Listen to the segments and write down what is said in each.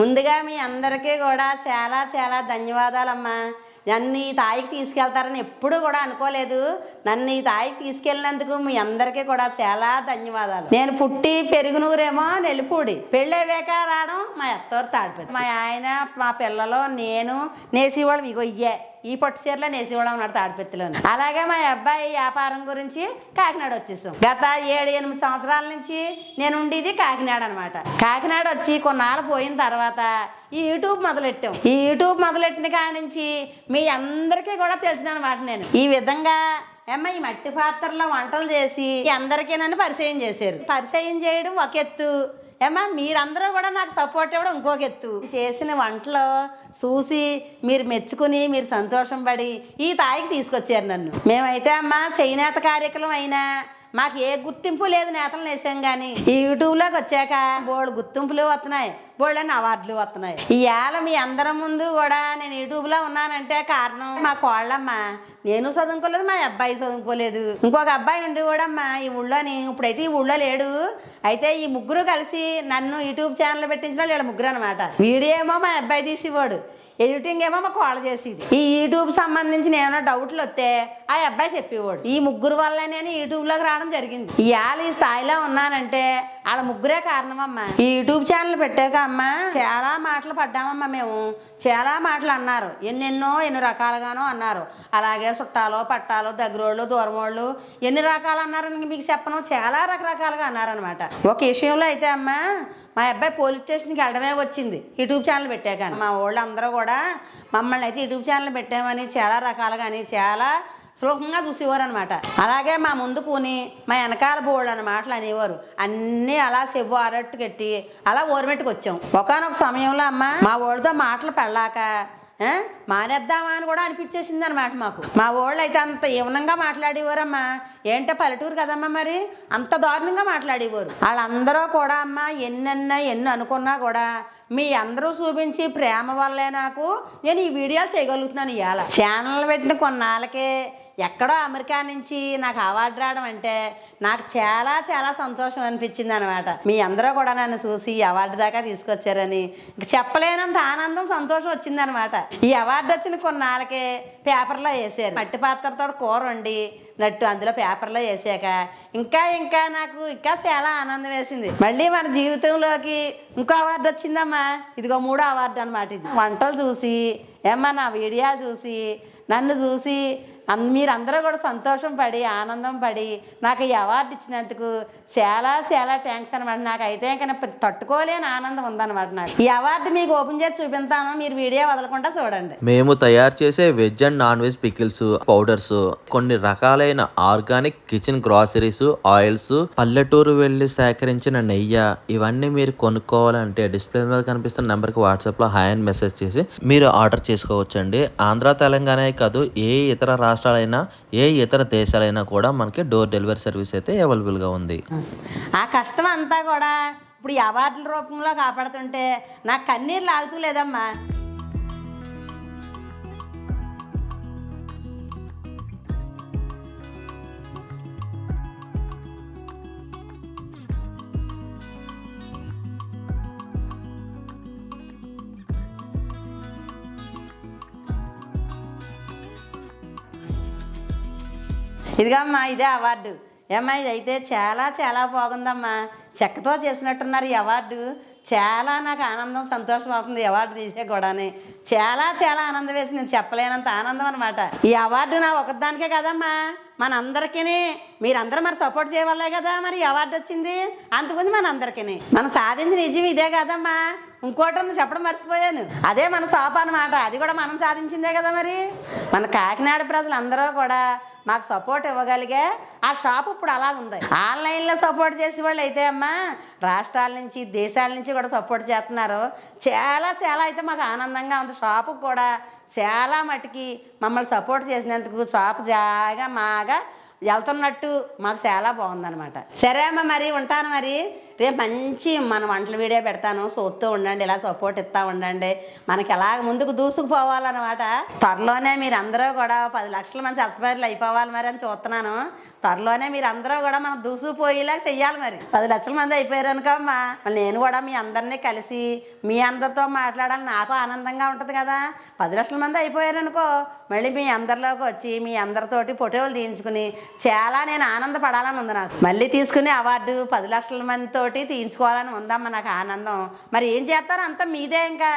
ముందుగా మీ అందరికీ కూడా చాలా చాలా ధన్యవాదాలమ్మా. నన్ను ఈ తాయికి తీసుకెళ్తారని ఎప్పుడూ కూడా అనుకోలేదు. నన్ను ఈ తాయికి తీసుకెళ్ళినందుకు మీ అందరికీ కూడా చాలా ధన్యవాదాలు. నేను పుట్టి పెరుగునూరేమో నెలిపూడి పెళ్ళయ్యాక రావడం మా అత్తవారు తాడిపోయింది మా ఆయన మా పిల్లలు నేను నేసేవాళ్ళం ఇగో ఇయ్యే. ఈ పట్టు చీరలో నేసేవాళ్ళం ఉన్నాడు తాడిపెత్తిలోని అలాగే మా అబ్బాయి వ్యాపారం గురించి కాకినాడ వచ్చేసాం. గత ఏడు ఎనిమిది సంవత్సరాల నుంచి నేను ఉండేది కాకినాడ అనమాట కాకినాడ వచ్చి కొన్నాళ్ళు పోయిన తర్వాత ఈ యూట్యూబ్ మొదలెట్టాం. ఈ యూట్యూబ్ మొదలెట్టిన కాడి నుంచి మీ అందరికీ కూడా తెలిసిన అనమాట నేను. ఈ విధంగా ఏమ్మ ఈ మట్టి పాత్రలో వంటలు చేసి అందరికీ నన్ను పరిచయం చేశారు. పరిచయం చేయడం ఒక ఎత్తు. ఏమ్మా మీరందరూ కూడా నాకు సపోర్ట్ ఇవ్వడం ఇంకొక ఎత్తు చేసిన వంటలు చూసి మీరు మెచ్చుకుని మీరు సంతోషం పడి ఈ తాయికి తీసుకొచ్చారు నన్ను. మేమైతే అమ్మా చేనేత కార్యక్రమం అయినా మాకు ఏ గుర్తింపు లేదు నేతలు వేసాం కానీ ఈ యూట్యూబ్లోకి వచ్చాక బోల్డ్ గుర్తింపులు వస్తున్నాయి బోల్డ్ అవార్డులు వస్తున్నాయి. ఇవాళ మీ అందరం ముందు కూడా నేను యూట్యూబ్లో ఉన్నానంటే కారణం మా కోళ్ళమ్మ. నేను చదువుకోలేదు మా అబ్బాయి చదువుకోలేదు. ఇంకొక అబ్బాయి ఉండి కూడా అమ్మా ఈ ఊళ్ళోని. ఇప్పుడైతే ఈ ఊళ్ళో లేడు. అయితే ఈ ముగ్గురు కలిసి నన్ను యూట్యూబ్ ఛానల్ పెట్టించిన వాళ్ళు వీళ్ళ ముగ్గురు అనమాట వీడియో ఏమో మా అబ్బాయి తీసేవాడు. ఎడిటింగ్ ఏమో మా కోళ్ళ చేసేది. ఈ యూట్యూబ్ సంబంధించిన ఏమైనా డౌట్లు వస్తే ఆ అబ్బాయి చెప్పేవాడు. ఈ ముగ్గురు వల్ల నేను యూట్యూబ్లోకి రావడం జరిగింది. ఇవాళ ఈ స్థాయిలో ఉన్నానంటే వాళ్ళ ముగ్గురే కారణమమ్మా. ఈ యూట్యూబ్ ఛానల్ పెట్టాక అమ్మ చాలా మాటలు పడ్డామమ్మా మేము. చాలా మాటలు అన్నారు. ఎన్నెన్నో ఎన్ని రకాలుగానో అన్నారు. అలాగే చుట్టాలో పట్టాలో దగ్గరోళ్ళు దూరమోళ్ళు ఎన్ని రకాలు అన్నారని మీకు చెప్పను. చాలా రకరకాలుగా అన్నారనమాట ఒక విషయంలో అయితే అమ్మా మా అబ్బాయి పోలీస్ స్టేషన్కి వెళ్ళడమే వచ్చింది. యూట్యూబ్ ఛానల్ పెట్టాక మా వాళ్ళు అందరూ కూడా మమ్మల్ని అయితే యూట్యూబ్ ఛానల్ పెట్టామని చాలా రకాలుగాని చాలా సులభంగా చూసేవారు అనమాట అలాగే మా ముందు కూని మా వెనకాల బోళ్ళు అని మాటలు అనేవారు. అన్నీ అలా చెవు అరట్టు కట్టి అలా ఓరమెట్టుకు వచ్చాం ఒకనొక సమయంలో అమ్మ మా వాళ్ళతో మాటలు పెళ్ళాక మానేద్దామా అని కూడా అనిపించేసింది అనమాట మాకు. మా వాళ్ళు అయితే అంత యవనంగా మాట్లాడేవారమ్మా. ఏంటో పల్లెటూరు కదమ్మా మరి? అంత దారుణంగా మాట్లాడేవారు. వాళ్ళందరూ కూడా అమ్మ ఎన్నన్నా ఎన్ని అనుకున్నా కూడా మీ అందరూ చూపించి ప్రేమ వల్లే నాకు నేను ఈ వీడియో చేయగలుగుతున్నాను ఇవాళ ఛానల్ పెట్టిన కొన్నాళ్ళకే ఎక్కడో అమెరికా నుంచి నాకు అవార్డు రావడం అంటే నాకు చాలా చాలా సంతోషం అనిపించింది అనమాట మీ అందరూ కూడా నన్ను చూసి ఈ అవార్డు దాకా తీసుకొచ్చారని చెప్పలేనంత ఆనందం సంతోషం వచ్చిందనమాట ఈ అవార్డు వచ్చిన కొన్నాళ్ళకే పేపర్లో వేసారు. మట్టి పాత్రతో కూర వండి నట్టు అందులో పేపర్లో వేసాక ఇంకా ఇంకా నాకు ఇంకా చాలా ఆనందం వేసింది. మళ్ళీ మన జీవితంలోకి ఇంకో అవార్డు వచ్చిందమ్మా. ఇదిగో మూడో అవార్డు అనమాట ఇది. వంటలు చూసి ఏమ్మా నా వీడియోలు చూసి నన్ను చూసి అన్ మీరందరూ కూడా సంతోషం పడి ఆనందం పడి నాకు ఈ అవార్డు ఇచ్చినందుకు చాలా చాలా థ్యాంక్స్ అనమాట నాకు అయితే ఇంకా తట్టుకోలేని ఆనందం ఉందన్నమాట నాకు. ఈ అవార్డు మీకు ఓపెన్ చేసి చూపిస్తాను. మీరు వీడియో వదలకుండా చూడండి. మేము తయారు చేసే veg and non veg pickles powders కొన్ని రకాలైన ఆర్గానిక్ కిచెన్ గ్రాసరీస్ ఆయిల్స్ పల్లెటూరు వెళ్ళి సేకరించిన నెయ్యి ఇవన్నీ మీరు కొనుక్కోవాలంటే డిస్ప్లే మీద కనిపిస్తున్న నెంబర్కి వాట్సాప్లో హాయ్ అని మెసేజ్ చేసి మీరు ఆర్డర్ చేసుకోవచ్చండి. ఆంధ్ర తెలంగాణ కాదు ఏ ఇతర రాష్ట్రాలైనా ఏ ఇతర దేశాలైనా కూడా మనకి డోర్ డెలివరీ సర్వీస్ అయితే అవైలబుల్గా ఉంది. ఆ కష్టం అంతా కూడా ఇప్పుడు అవార్డుల రూపంలో కాపాడుతుంటే నాకు కన్నీరు లాగుతూ లేదమ్మా. ఇదిగమ్మా ఇదే అవార్డు. ఏమ్మా ఇది అయితే చాలా చాలా బాగుందమ్మా. చెక్కతో చేసినట్టున్నారు ఈ అవార్డు. చాలా నాకు ఆనందం సంతోషం అవుతుంది అవార్డు తీసే కూడానే. చాలా చాలా ఆనందం వేసి నేను చెప్పలేనంత ఆనందం అనమాట ఈ అవార్డు నా ఒకదానికే కదమ్మా. మనందరికీ మీరందరూ మరి సపోర్ట్ చేయవాలే కదా మరి ఈ అవార్డు వచ్చింది. అందుకని మనందరికీ మనం సాధించిన నిజం ఇదే కదమ్మా. ఇంకోటి ఉంది చెప్పడం మర్చిపోయాను. అదే మన షాప్ అనమాట అది కూడా మనం సాధించిందే కదా మరి. మన కాకినాడ ప్రజలందరూ కూడా మాకు సపోర్ట్ ఇవ్వగలిగే ఆ షాప్ ఇప్పుడు అలా ఉంది. ఆన్లైన్లో సపోర్ట్ చేసే వాళ్ళు అయితే అమ్మా రాష్ట్రాల నుంచి దేశాల నుంచి కూడా సపోర్ట్ చేస్తున్నారు. చాలా చాలా అయితే మాకు ఆనందంగా ఉంది. షాపు కూడా చాలా మటుకి మమ్మల్ని సపోర్ట్ చేసినందుకు షాప్ జాగా మాగా వెళ్తున్నట్టు మాకు చాలా బాగుందన్నమాట. సరే అమ్మ మరి ఉంటాను మరి. రేపు మంచి మన వంటల వీడియో పెడతాను. చూస్తూ ఉండండి ఇలా సపోర్ట్ ఇస్తూ ఉండండి. మనకి ఎలా ముందుకు దూసుకుపోవాలన్నమాట. త్వరలోనే మీరు అందరూ కూడా పది లక్షల మంది సబ్స్క్రైబర్లు అయిపోవాలి మరి అని చూస్తున్నాను. త్వరలోనే మీరు అందరూ కూడా మనం దూసుకుపోయేలా చెయ్యాలి మరి. పది లక్షల మంది అయిపోయారు అనుకోమ్మా. నేను కూడా మీ అందరినీ కలిసి మీ అందరితో మాట్లాడాలి నాకు ఆనందంగా ఉంటుంది కదా. పది లక్షల మంది అయిపోయారు అనుకో మళ్ళీ మీ అందరిలోకి వచ్చి మీ అందరితోటి ఫోటోలు తీయించుకుని చాలా నేను ఆనందపడాలని ఉంది నాకు. మళ్ళీ తీసుకునే అవార్డు పది లక్షల మందితో తోటి తీయించుకోవాలని ఉందమ్మ నాకు ఆనందం. మరి ఏం చేస్తారో? అంతా మీదే ఇంకా.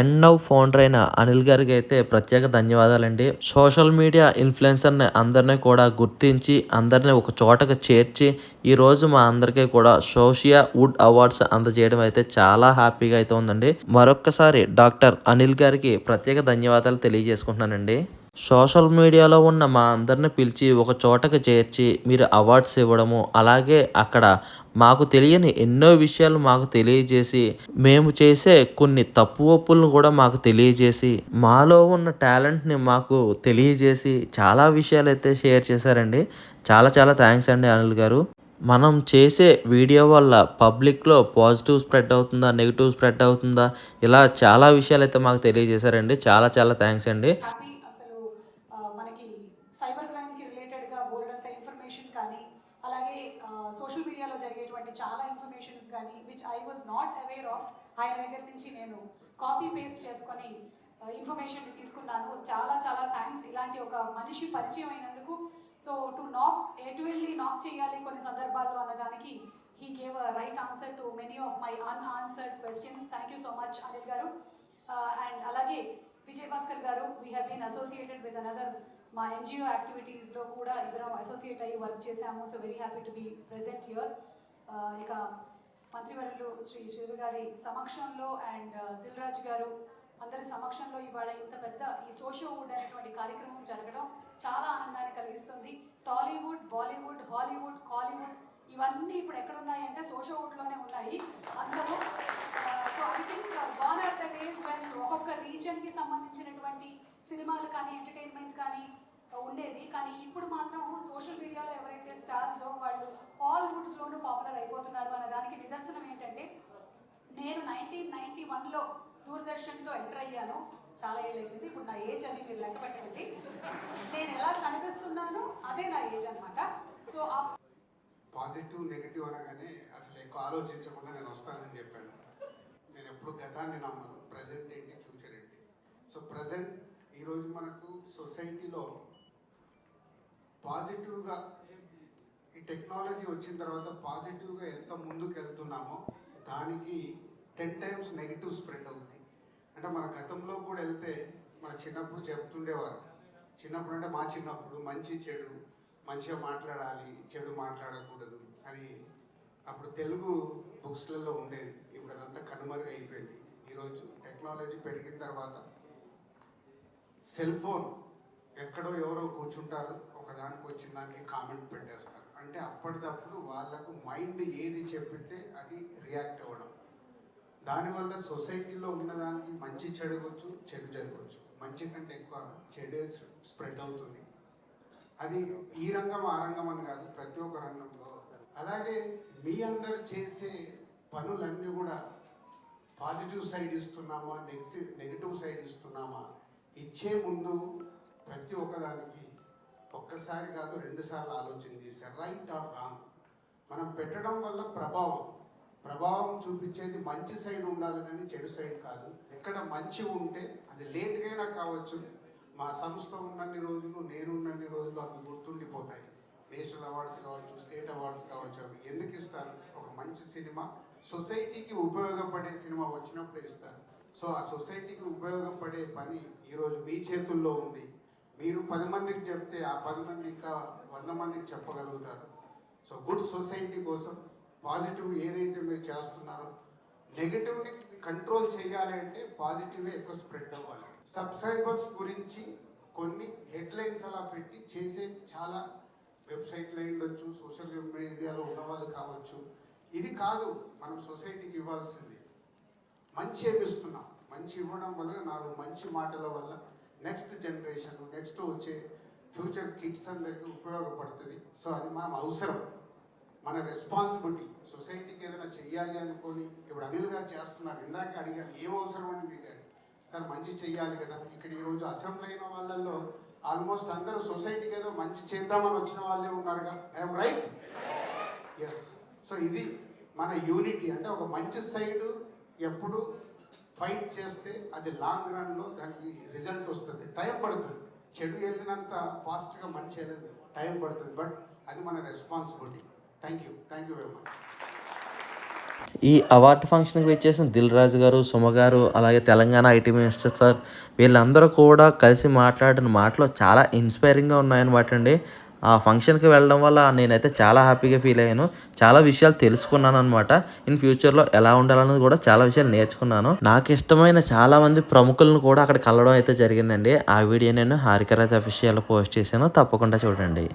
ఎన్నో ఫౌండర్ అయిన అనిల్ గారికి అయితే ప్రత్యేక ధన్యవాదాలండి. సోషల్ మీడియా ఇన్ఫ్లుయెన్సర్ని అందరినీ కూడా గుర్తించి అందరినీ ఒక చోటకు చేర్చి ఈరోజు మా అందరికీ కూడా సోషియా వుడ్ అవార్డ్స్ అందజేయడం అయితే చాలా హ్యాపీగా అయితే ఉందండి. మరొక్కసారి డాక్టర్ అనిల్ గారికి ప్రత్యేక ధన్యవాదాలు తెలియజేసుకుంటున్నానండి. సోషల్ మీడియాలో ఉన్న మా అందరిని పిలిచి ఒక చోటకు చేర్చి మీరు అవార్డ్స్ ఇవ్వడము అలాగే అక్కడ మాకు తెలియని ఎన్నో విషయాలు మాకు తెలియజేసి మేము చేసే కొన్ని తప్పు ఒప్పులను కూడా మాకు తెలియజేసి మాలో ఉన్న టాలెంట్ని మాకు తెలియజేసి చాలా విషయాలు అయితే షేర్ చేశారండి. చాలా చాలా థ్యాంక్స్ అండి అనిల్ గారు. మనం చేసే వీడియో వల్ల పబ్లిక్లో పాజిటివ్ స్ప్రెడ్ అవుతుందా నెగిటివ్ స్ప్రెడ్ అవుతుందా ఇలా చాలా విషయాలు అయితే మాకు తెలియజేశారండి. చాలా చాలా థ్యాంక్స్ అండి హ్యాపీ అసలు ఆ, మనకి సైబర్ క్రైమ్కి రిలేటెడ్గా బోల్డ్ అంత ఇన్ఫర్మేషన్ కానీ అలాగే సోషల్ మీడియాలో జరిగేటువంటి చాలా ఇన్ఫర్మేషన్స్ కానీ which I was not aware of ఆయన దగ్గర నుంచి నేను కాపీ పేస్ట్ చేసుకొని ఇన్ఫర్మేషన్ తీసుకున్నాను. చాలా చాలా థ్యాంక్స్ ఇలాంటి ఒక మనిషి పరిచయం అయినందుకు. సో టు నాక్ ఎటు వెళ్ళి నాక్ చేయాలి కొన్ని సందర్భాల్లో అన్నదానికి he gave a right answer to many of my unanswered questions thank you so much Anil garu. And అలాగే Vijay Bhaskar garu we have been associated with another మా ఎన్జిఓ యాక్టివిటీస్లో కూడా ఇద్దరం అసోసియేట్ అయ్యి వర్క్ చేశాము. So very happy to be present here ఇక మంత్రివర్యులు శ్రీ శ్రీధర్ గారి సమక్షంలో అండ్ దిల్ రాజు గారు అందరి సమక్షంలో ఇవాళ ఇంత పెద్ద ఈ సోషో వుడ్ అనేటువంటి కార్యక్రమం జరగడం చాలా ఆనందాన్ని కలిగిస్తుంది. టాలీవుడ్ బాలీవుడ్ హాలీవుడ్ కాలీవుడ్ ఇవన్నీ ఇప్పుడు ఎక్కడ ఉన్నాయంటే అంటే వుడ్లోనే ఉన్నాయి. అందరూ so I think gone are the days when ఒక్కొక్క రీజన్కి సంబంధించినటువంటి సినిమాలు కానీ ఎంటర్టైన్మెంట్ కానీ uh, ఉండేది. కానీ ఇప్పుడు మాత్రం సోషల్ మీడియాలో ఎవరైతే స్టార్స్ వాళ్ళు ఆల్ వుడ్స్లోనూ పాపులర్ అయిపోతున్నారు అనే దానికి నిదర్శనం ఏంటంటే నేను నైన్టీన్ నైన్టీ వన్లో దూరదర్శన్తో ఎంటర్ అయ్యాను. చాలా ఏళ్ళు అయిపోయింది. ఇప్పుడు నా ఏజ్ అది మీరు లెక్క పెట్టకండి. నేను ఎలా కనిపిస్తున్నాను అదే నా ఏజ్ అనమాట సో పాజిటివ్ నెగిటివ్ అనగానే అసలు ఎక్కువ ఆలోచించకుండా నేను వస్తానని చెప్పాను. నేను ఎప్పుడు గతాన్ని నమ్మను. ప్రజెంట్ ఏంటి? ఫ్యూచర్ ఏంటి? సో ప్రజెంట్ ఈరోజు మనకు సొసైటీలో పాజిటివ్గా ఈ టెక్నాలజీ వచ్చిన తర్వాత పాజిటివ్గా ఎంత ముందుకు వెళ్తున్నామో దానికి టెన్ టైమ్స్ నెగిటివ్ స్ప్రెడ్ అవుతుంది అంటే మన గతంలో కూడా వెళ్తే మన చిన్నప్పుడు చెప్తుండేవారు. చిన్నప్పుడు అంటే మా చిన్నప్పుడు మంచి చెడు మంచిగా మాట్లాడాలి చెడు మాట్లాడకూడదు అని అప్పుడు తెలుగు బుక్స్లలో ఉండేది. ఇప్పుడు అదంతా కనుమరుగు అయిపోయింది. ఈరోజు టెక్నాలజీ పెరిగిన తర్వాత సెల్ ఫోన్ ఎక్కడో ఎవరో కూర్చుంటారు ఒకదానికి వచ్చిన దానికి కామెంట్ పెట్టేస్తారు. అంటే అప్పటికప్పుడు వాళ్ళకు మైండ్ ఏది చెప్పితే అది రియాక్ట్ అవ్వడం. దానివల్ల సొసైటీలో ఉన్నదానికి మంచి జరగవచ్చు చెడు జరగవచ్చు మంచి కంటే ఎక్కువ చెడే స్ప్రెడ్ అవుతుంది. అది ఈ రంగం ఆ రంగం అని కాదు ప్రతి ఒక్క రంగంలో. అలాగే మీ అందరు చేసే పనులన్నీ కూడా పాజిటివ్ సైడ్ ఇస్తున్నామా నెగిటివ్ నెగిటివ్ సైడ్ ఇస్తున్నామా? ఇచ్చే ముందు ప్రతి ఒక్కదానికి ఒక్కసారి కాదు రెండుసార్లు ఆలోచన చేశారు రైట్ ఆర్ రాంగ్. మనం పెట్టడం వల్ల ప్రభావం. ప్రభావం చూపించేది మంచి సైడ్ ఉండాలి కానీ చెడు సైడ్ కాదు. ఎక్కడ మంచి ఉంటే అది లేట్గా అయినా కావచ్చు మా సంస్థ ఉన్నన్ని రోజులు నేను ఉన్నన్ని రోజులు అవి గుర్తుండిపోతాయి. నేషనల్ అవార్డ్స్ కావచ్చు స్టేట్ అవార్డ్స్ కావచ్చు అవి ఎందుకు ఇస్తారు? ఒక మంచి సినిమా సొసైటీకి ఉపయోగపడే సినిమా వచ్చినప్పుడు ఇస్తారు. సో ఆ సొసైటీకి ఉపయోగపడే పని ఈరోజు మీ చేతుల్లో ఉంది. మీరు పది మందికి చెప్తే ఆ పది మంది ఇంకా వంద మందికి చెప్పగలుగుతారు. సో గుడ్ సొసైటీ కోసం పాజిటివ్ ఏదైతే మీరు చేస్తున్నారో నెగిటివ్ని కంట్రోల్ చేయాలి అంటే పాజిటివ్ ఎక్కువ స్ప్రెడ్ అవ్వాలి. సబ్స్క్రైబర్స్ గురించి కొన్ని హెడ్లైన్స్ అలా పెట్టి చేసే చాలా వెబ్సైట్లు ఉండొచ్చు సోషల్ మీడియాలో ఉన్న వాళ్ళు కావచ్చు. ఇది కాదు మనం సొసైటీకి ఇవ్వాల్సింది. మంచి ఏమి ఇస్తున్నాం మంచి ఇవ్వడం వల్ల నాలుగు మంచి మాటల వల్ల నెక్స్ట్ జనరేషన్ నెక్స్ట్ వచ్చే ఫ్యూచర్ కిడ్స్ అందరికీ ఉపయోగపడుతుంది. సో అది మనం అవసరం. మన రెస్పాన్సిబిలిటీ సొసైటీకి ఏదైనా చెయ్యాలి అనుకొని ఇప్పుడు అనిల్ గారు చేస్తున్నారు. ఇందాక అడిగారు ఏం అవసరం అండి మీకు? గారు తను మంచి చెయ్యాలి కదా. ఇక్కడ ఈరోజు అసెంబ్లీ అయిన వాళ్ళల్లో ఆల్మోస్ట్ అందరూ సొసైటీకి ఏదో మంచి చేద్దామని వచ్చిన వాళ్ళే ఉన్నారుగా. ఐఎమ్ రైట్ ఎస్ సో ఇది మన యూనిటీ అంటే ఒక మంచి సైడ్ ఎప్పుడు ఫైట్ చేస్తే అది లాంగ్ రన్లో దానికి రిజల్ట్ వస్తుంది. టైం పడుతుంది. చెడు వెళ్ళినంత ఫాస్ట్గా మంచి వెళ్ళదు. టైం పడుతుంది. బట్ అది మన responsibility thank you thank you very much ఈ అవార్డు ఫంక్షన్కి వచ్చేసిన దిల్ రాజు గారు సుమ గారు అలాగే తెలంగాణ ఐటీ మినిస్టర్ సార్ వీళ్ళందరూ కూడా కలిసి మాట్లాడిన మాటలు చాలా ఇన్స్పైరింగ్గా ఉన్నాయన్నమాట అండి ఆ ఫంక్షన్కి వెళ్ళడం వల్ల నేనైతే చాలా హ్యాపీగా ఫీల్ అయ్యాను. చాలా విషయాలు తెలుసుకున్నాను అనమాట ఇన్ ఫ్యూచర్లో ఎలా ఉండాలన్నది కూడా చాలా విషయాలు నేర్చుకున్నాను. నాకు ఇష్టమైన చాలా మంది ప్రముఖులను కూడా అక్కడ కలవడం అయితే జరిగిందండి. ఆ వీడియో నేను హారికరాజ్ అఫీషియల్ పోస్ట్ చేశాను. తప్పకుండా చూడండి.